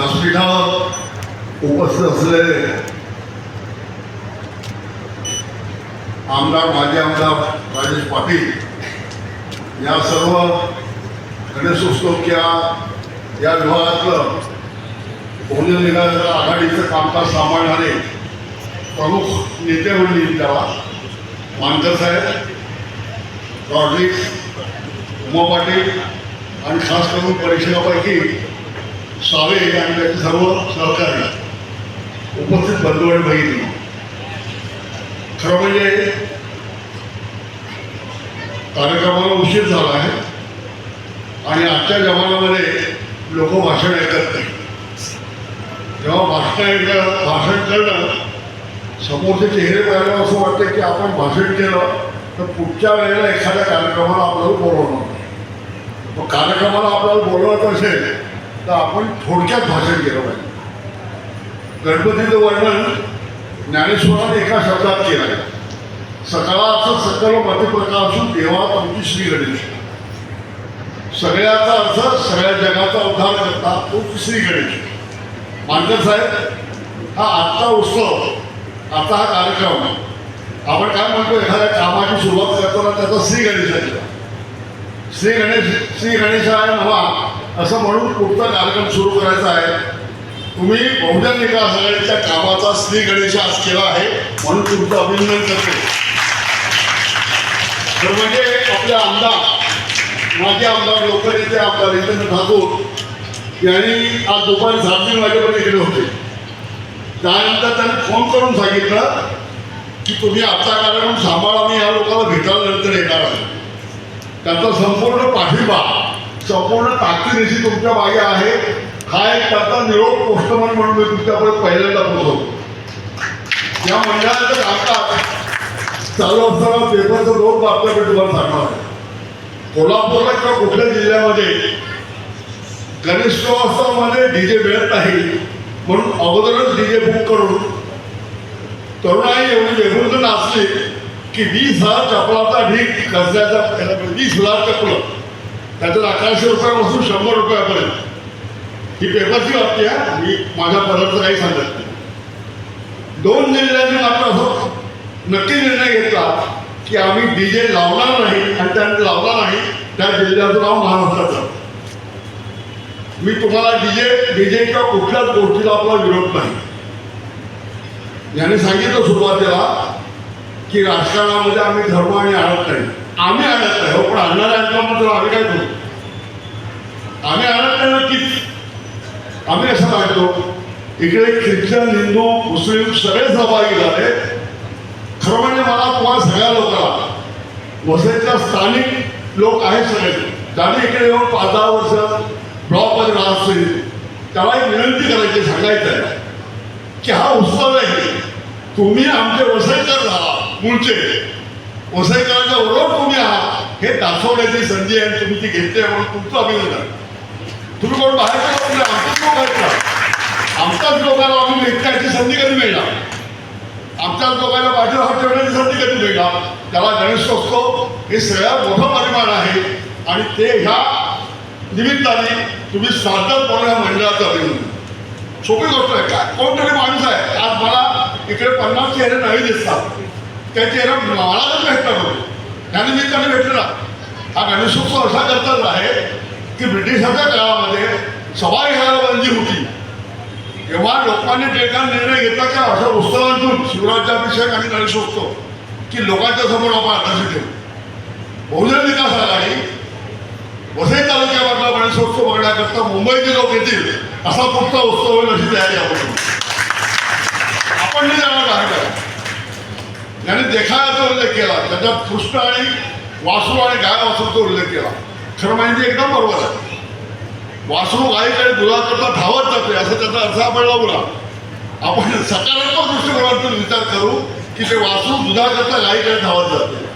व्यासपीठावर उपस्थित असलेले आमदार माजी आमदार राजेश पाटील या सर्व गणेशोत्सवच्या या विभागातलं बहुजन विकास आघाडीचं कामकाज सांभाळणारे प्रमुख नेते म्हणून त्याला मानकर साहेब रॉड्रिक्स उमा पाटील आणि खास करून परीक्षकापैकी स्वावे आणि त्याचे सर्व सहकारी उपस्थित बंधू आणि बहिणी खरं म्हणजे कार्यक्रमाला उशीर झाला आहे आणि आजच्या जमान्यामध्ये लोक भाषण ऐकत नाही जेव्हा भाषण ऐकलं भाषण करणं समोरचे चेहरे पाहिलं असं वाटतं की आपण भाषण केलं तर पुढच्या वेळेला एखाद्या कार्यक्रमाला आपल्याला बोलवणार नाही. मग कार्यक्रमाला आपल्याला बोलवत असेल तर आपण थोडक्यात भाषण केलं पाहिजे. गणपतीचं वर्णन ज्ञानेश्वराने एका शब्दात केलं आहे. सकाळाचं सकल असून देवा तुमची श्री गणेश. सगळ्याचा अर्थ सगळ्या जगाचा उद्धार करता तो श्री गणेश. मानकर साहेब हा आजचा उत्सव आता हा कार्यक्रम आपण काय म्हणतो एखाद्या कामाची सुरुवात करताना त्याचा श्री गणेशाची श्री गणेश श्री गणेशाय नवा असं म्हणून पुढचा कार्यक्रम सुरू करायचा आहे. तुम्ही बहुजन विकास आघाडीच्या कामाचा श्री गणेश आज केला आहे म्हणून तुमचं अभिनंदन करते. तर म्हणजे आपले आमदार माजी आमदार लोकनेते आमदार रितेंद्र ठाकूर यांनी आज दुपारी साडेतीन वाजेपर्यंत इकडे होते. त्यानंतर त्यांनी फोन करून सांगितलं की तुम्ही आजचा कार्यक्रम सांभाळा मी या लोकांना भेटायला नंतर येणार आहे. त्याचा संपूर्ण पाठिंबा संपूर्ण ताकदीनिशी तुमच्या मागे आहे. हा एक त्याचा निरोप पोस्टमन म्हणून मी तुमच्याकडे पहिल्यांदा पोहोचवतो या मंडळाचं कामकाज चालू असताना पेपरचं दोन बातम्या तुम्हाला सांगणार आहे. कोल्हापूरला किंवा कुठल्या जिल्ह्यामध्ये गणेशोत्सवामध्ये डीजे मिळत नाही म्हणून अगोदरच डीजे बुक करून तरुणाई एवढी वेगळी नाचली की वीस हजार चपलाचा ढीक कसल्याचा वीस हजार चपलं. त्याच्यात अकराशे रुपयापासून शंभर रुपयापर्यंत. ही पेपरची बाबती आहे मी माझ्या पदार्थ काही सांगत नाही. दोन जिल्ह्यांनी मात्र असं नक्की निर्णय घेतला की आम्ही डीजे लावणार नाही आणि त्यांनी लावला नाही त्या जिल्ह्याचं नाव महाराष्ट्राचं. मी तुम्हाला डीजे डीजे किंवा कुठल्याच गोष्टीला आपला विरोध नाही. याने सांगितलं सुरुवातीला की राजकारणामध्ये आम्ही धर्म आणि आणत नाही. आम्ही आणत नाही हो पण आणणाऱ्या मात्र आम्ही काय करू? आम्ही आणत नाही नक्कीच. आम्ही असं मानतो इकडे ख्रिश्चन हिंदू मुस्लिम सगळे सहभागी झाले. खरं म्हणजे मला तुम्हाला सगळ्या लोकांना वसईच्या स्थानिक लोक आहेत सगळे. ज्यांनी इकडे येऊन पाच दहा वर्ष ब्लॉकमध्ये राहत असतील त्याला एक विनंती करायची सांगायचं आहे की हा उत्सव आहे. तुम्ही आमचे वसईकर झाला मूळचे वसईकरांच्या ओळख तुम्ही आहात. हे दाखवण्याची संधी आहे आणि तुम्ही ती घेतली आहे म्हणून तुमचं अभिनंदन. तुम्ही कोण बाहेर लोक नाही लोक आहेत. आमच्याच लोकांना आम्ही भेटण्याची संधी कधी मिळणार? आमच्याच लोकांना पाठीवर हात ठेवण्याची संधी कधी मिळणार? त्याला गणेशोत्सव हे सगळ्यात मोठं परिमाण आहे. आणि ते ह्या निमित्ताने तुम्ही सातत्याने या मंडळाचं अभिनंदन. सोपी गोष्ट आहे. काय कोणतरी माणूस आहे. आज मला इकडे पन्नास चेहरे नाही दिसतात. त्याचे रंग मलाच भेटणार होते त्या निमित्ताने हा गणेशोत्सव असा करतात आहे की ब्रिटिशांच्या काळामध्ये सभा घ्यायला बंदी होती. तेव्हा लोकांनी टेका निर्णय घेतला की अशा उत्सवांतून शिवराज्याभिषेक आणि गणेशोत्सव की लोकांच्या समोर आपण आकर्षित ठेवू बहुजन विकास आघाडी वसई तालुक्यामधला गणेशोत्सव बघण्याकरता मुंबईचे लोक येतील असा पुढचा उत्सव होईल अशी तयारी आपण आपण नाही जाणार त्याने याने देखाव्याचा उल्लेख केला. त्याच्यात कृष्ण आणि वासरू आणि गाय वासरूचा उल्लेख केला. खरं म्हणजे एकदम बरोबर आहे. वासरू गायीकडे दुधाकरता धावत जाते असं त्याचा अर्थ आपण लावला आपण सकारात्मक दृष्टिकोनातून विचार करू की ते वासरू दुधाकरता गायीकडे धावत जाते.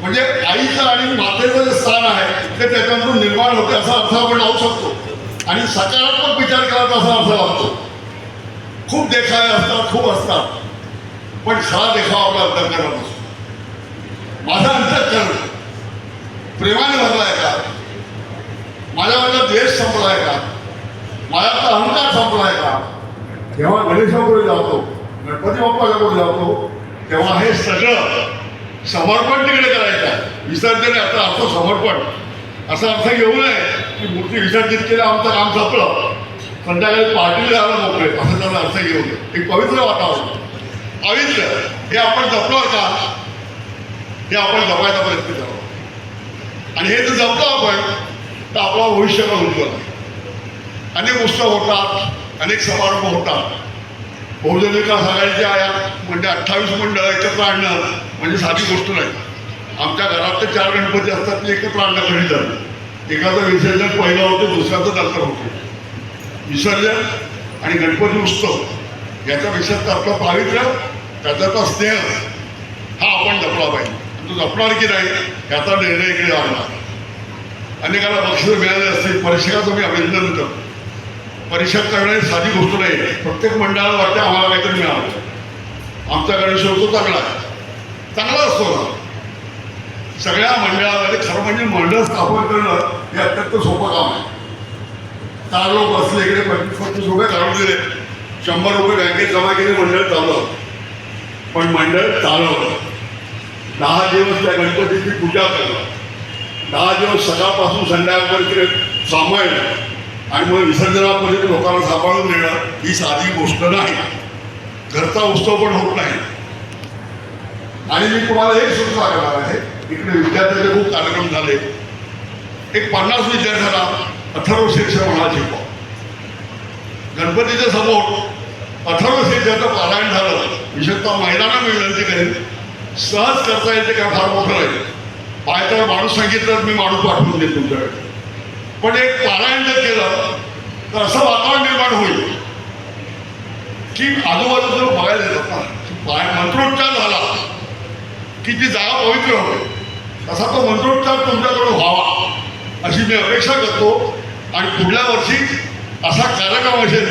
म्हणजे आईचं आणि मातेचं जे स्थान आहे ते त्याच्यातून निर्माण होते असा अर्थ आपण लावू शकतो. आणि सकारात्मक विचार करायचा असा अर्थ लावतो. खूप देखावे असतात खूप असतात. पण खरा देखावा आपला अंतर्करण असतो माझा अंतर्करण प्रेमाने भरला आहे का? माझ्यावरचा द्वेष संपला आहे का? माझ्याचा अहंकार संपलाय का? जेव्हा गणेशाकडे जातो गणपती बाप्पाच्या पुढे जातो तेव्हा हे सगळं समर्पण तिकडे करायचं आहे. विसर्जन याचा अर्थ समर्पण. असा अर्थ घेऊ नये की मूर्ती विसर्जित केलं आमचं काम संपलं. संध्याकाळी पार्टीला जायला मोकळे असं त्याचा अर्थ घेऊ नये. एक पवित्र वातावरण. पवित्र हे आपण जपलो का हे आपण जपायचा प्रयत्न करावा आणि हे जर जपलं आपण तर आपला भविष्य पण उज्ज्वल आहे अनेक उत्सव होतात अनेक समारंभ होतात. बहुजन विकास आघाडीच्या आया म्हणजे अठ्ठावीस मंडळ एकत्र आणणं म्हणजे साधी गोष्ट नाही. आमच्या घरात तर चार गणपती असतात ते एकत्र आणणं कधी झालं. एकाचं विसर्जन पहिलं होतं दुसऱ्याचं नंतर होतं. विसर्जन आणि गणपती उत्सव याच्या विसर्जनातलं पावित्र्य त्याच्याचा स्नेह हा आपण जपला पाहिजे. तू तो जपणार की नाही याचा निर्णय इकडे लागणार अनेकाला बक्षीस मिळाले असतील परीक्षकाचं मी अभिनंदन करतो परिषद करणे साधी गोष्ट नाही प्रत्येक मंडळाला वाटते आम्हाला काहीतरी मिळालं. आमचा गणेशोत्सव चांगला आहे. चांगला असतो ना. सगळ्या मंडळामध्ये खरं म्हणजे मंडळ स्थापन करणं हे अत्यंत सोपं काम आहे. चार लोक बसले इकडे पंचवीस पंचवीस रुपये काढून दिले. शंभर रुपये बँकेत जमा केले मंडळ चालू पण मंडळ चालवलं. दहा दिवस त्या गणपतीची पूजा करणं दहा दिवस सकाळपासून संध्याकाळपर्यंत सांभाळणं आणि मग विसर्जनापर्यंत लोकांना सांभाळून देणं ही साधी गोष्ट नाही. घरचा उत्सव पण होत नाही. आणि मी तुम्हाला एक सुद्धा सांगणार आहे. इकडे विद्यार्थ्यांचे खूप कार्यक्रम झाले. एक पन्नास विद्यार्थ्याला अथर्व शीर्ष म्हणा शिकवा. गणपतीच्या समोर अथर्व शीर्षाचं पारायण झालं. विशेषतः महिलांना मिळणार विनंती करेन सहज करता येते काय फार मोठं आहे पाय तर माणूस सांगितलं तर मी माणूस पाठवून देतो तुमच्याकडे. पण एक पारायण जर केलं तर असं वातावरण निर्माण होईल की आजूबाजूला बघायला येतात ना पाय मंत्रोच्चार झाला की ती जागा पवित्र होते. तसा तो मंत्रोच्चार तुमच्याकडून व्हावा अशी मी अपेक्षा करतो. आणि पुढल्या वर्षी असा कार्यक्रम असेल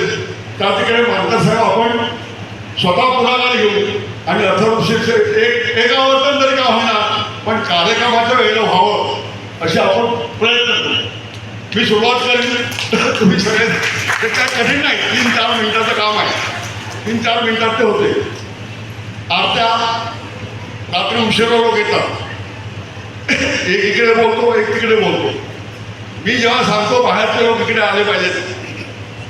त्या तिकडे साहेब आपण स्वतः पुढाकार घेऊ आणि अथर्वशीर्ष एक एका वर्तन तरी का होईना पण कार्यक्रमाच्या वेळेला व्हावं असे आपण प्रयत्न करू. मी सुरुवात करेन. तुम्ही सगळे ते काय कठीण नाही. तीन चार मिनिटाचं काम आहे. तीन चार मिनिटात ते होते. आरत्या रात्री उशिरा लोक येतात. एक इकडे बोलतो एक तिकडे बोलतो. मी जेव्हा सांगतो बाहेरचे लोक इकडे आले पाहिजेत.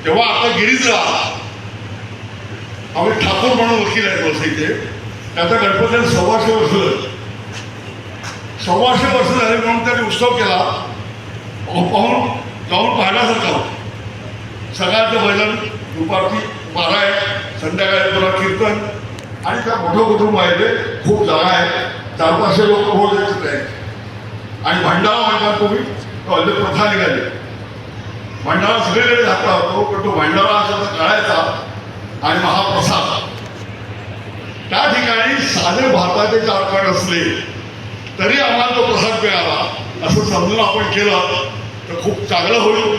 तेव्हा आता गिरीजला आम्ही ठाकूर म्हणून वकील आहेत बस इथे. त्याचा गणपतीला सव्वाशे वर्ष झाले. सव्वाशे वर्ष झाले म्हणून त्यांनी उत्सव केला. पाहून जाऊन पाहण्यासारखा होता. भजन दुपारची पारायण संध्याकाळी तुला कीर्तन. आणि त्या मोठं कुटुंब आहे ते खूप जागा आहे. चार पाचशे लोक रोज येत आहेत आणि भंडारा म्हणतात तुम्ही तो प्रथा निघाली. भंडारा सगळीकडे घातला होतो पण तो भंडारा असा कळायचा आणि महाप्रसाद. त्या ठिकाणी साधे भारताचे चार असले तरी आम्हाला तो प्रसाद मिळाला. असं समजून आपण केलं तर खूप चांगलं होईल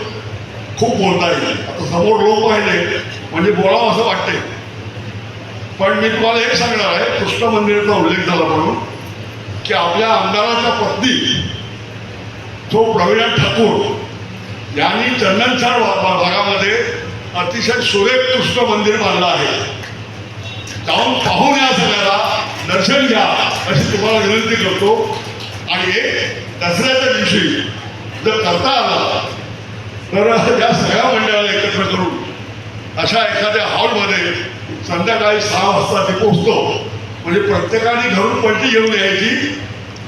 खूप बोलता येईल. आता समोर लोक पाहिले म्हणजे बोलावं असं वाटते पण मी तुम्हाला एक सांगणार आहे कृष्ण मंदिराचा उल्लेख झाला म्हणून की आपल्या आमदाराच्या पत्नी तो प्रवीणा ठाकूर यांनी चंदनसार भागामध्ये अतिशय सुरेखकृष्ट मंदिर बांधलं आहे. जाऊन पाहून या सगळ्याला दर्शन घ्या अशी तुम्हाला विनंती करतो. आणि दसऱ्याच्या दिवशी जर करता आला तर या सगळ्या मंडळाला एकत्र करून अशा एखाद्या हॉलमध्ये संध्याकाळी सहा वाजता ते पोचतो म्हणजे प्रत्येकाने घरून पलटी घेऊन यायची.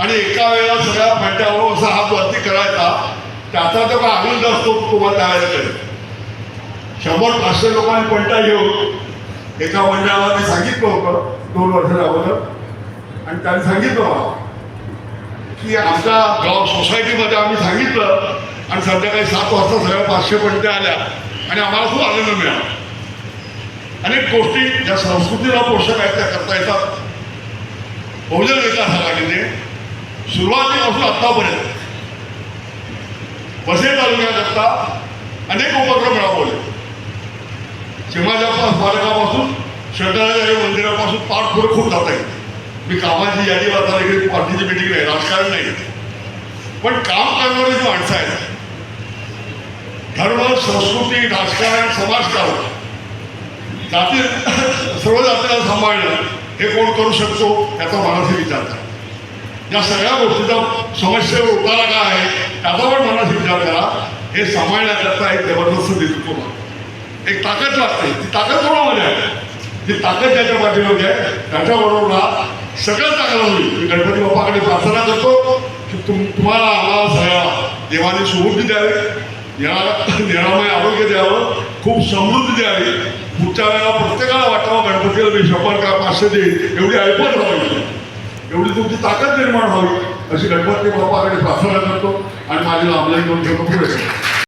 आणि एका वेळेला सगळ्या पलट्यावर असा हात वरती करायचा. त्याचा तर आनंद असतो तुम्हाला त्यावेळेला. शंभर पाचशे लोकांनी पलटा घेऊन एका मंडळाला मी सांगितलं होतं दोन वर्ष अगोदर. आणि त्यांनी सांगितलं मला की आमच्या गाव सोसायटीमध्ये आम्ही सांगितलं आणि संध्याकाळी सात वाजता सगळ्या पाचशे पलट्या आल्या आणि आम्हाला खूप आनंद मिळाला. अनेक गोष्टी ज्या संस्कृतीला पोषक आहेत त्या करता येतात. बहुजन विकास आघाडीने सुरुवातीपासून आत्तापर्यंत वसई तालुक्याकरता अनेक उपक्रम राबवले. शिवाच्या स्मारकापासून शंकराचार्य मंदिरापासून पाठ पुढे खूप जाता येते मी कामाची यादी वाचायला गेली पार्टीची मिटिंग नाही राजकारण नाही. पण काम करणारी जी माणसं आहेत धर्म संस्कृती राजकारण समाजकारण जाती सर्व जातीला सांभाळणं हे कोण करू शकतो याचा मनाशी विचार करा. या सगळ्या गोष्टीचा समस्येवर उतारा काय आहे त्याचा पण मनाशी विचार करा. हे सांभाळण्याकरता एक जबरदस्त नेतृत्व एक ताकद लागते. ती ताकद कोणामध्ये आहे? ती ताकद त्याच्या पाठीमध्ये आहे. त्याच्याबरोबर ना सगळं चांगलं होईल मी गणपती बाप्पाकडे प्रार्थना करतो की तुम तुम्हाला आम्हाला सगळ्या देवाने सुबुद्धी द्यावी. निरामय आरोग्य द्यावं. खूप समृद्धी द्यावी. पुढच्या वेळेला प्रत्येकाला वाटावं गणपतीला मी शंभर का पाचशे देईल एवढी ऐपत व्हावी. एवढी तुमची ताकद निर्माण व्हावी. अशी गणपती बाप्पाकडे प्रार्थना करतो आणि माझी लांबलाई करून ठेवतो पुढे.